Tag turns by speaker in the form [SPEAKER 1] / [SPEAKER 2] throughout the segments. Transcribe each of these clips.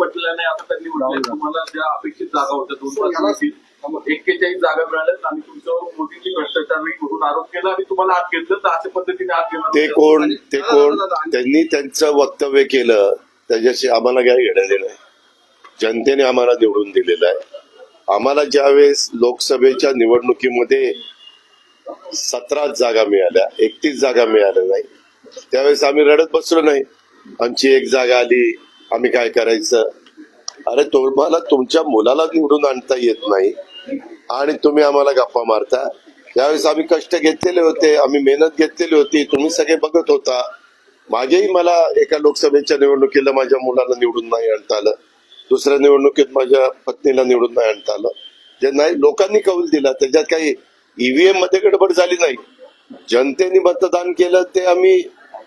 [SPEAKER 1] पटलेला नाही असं त्यांनी म्हटलं तुम्हाला ज्या अपेक्षित जागा होत्या दोन पाच होतील एक्केचाळीस जागा मिळाल्यात आणि तुमच्यावर मोदींनी भ्रष्टाचार म्हणून आरोप केला आणि तुम्हाला आत घेतलं तर अशा पद्धतीने आत घेणार
[SPEAKER 2] ते कोण ते कोण? त्यांनी त्यांचं वक्तव्य केलं त्याच्याशी आम्हाला काय घेणं देणं आहे जनतेने आम्हाला निवडून दिलेलं आहे. आम्हाला ज्यावेळेस लोकसभेच्या निवडणुकीमध्ये सतरा जागा मिळाल्या एकतीस जागा मिळाल्या नाही त्यावेळेस आम्ही रडत बसलो नाही. आमची एक जागा आली आम्ही काय करायचं? अरे तुम्हाला तुमच्या मुलाला निवडून आणता येत नाही आणि तुम्ही आम्हाला गप्पा मारता. त्यावेळेस आम्ही कष्ट घेतलेले होते आम्ही मेहनत घेतलेली होती तुम्ही सगळे बघत होता. मागेही मला एका लोकसभेच्या निवडणुकीला माझ्या मुलाला निवडून नाही आणता आलं. दुसऱ्या निवडणुकीत माझ्या पत्नीला निवडून नाही आणता आलं. जे नाही लोकांनी कौल दिला. त्याच्यात काही ईव्हीएममध्ये गडबड झाली नाही. जनतेने मतदान केलं ते आम्ही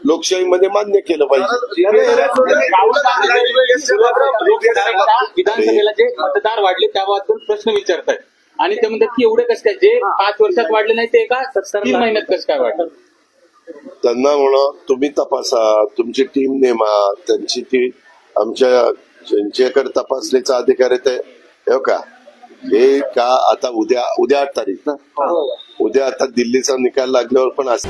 [SPEAKER 2] लोकशाहीमध्ये मान्य केलं पाहिजे.
[SPEAKER 3] विधानसभेला जे मतदार वाढले त्याबद्दल प्रश्न विचारतायत. आणि ते म्हणतात की एवढे कसं काय? जे पाच वर्षात वाढले नाही ते का? तीन महिन्यात कसं काय वाढलं?
[SPEAKER 2] त्यांना म्हणा तुम्ही तपासा तुमची टीम नेमा त्यांची ती आमच्या ज्यांच्याकडे तपासणीचा अधिकार आहे ते हे का? हे का आता उद्या उद्या आठ तारीख ना? उद्या आता दिल्लीचा निकाल लागल्यावर पण असं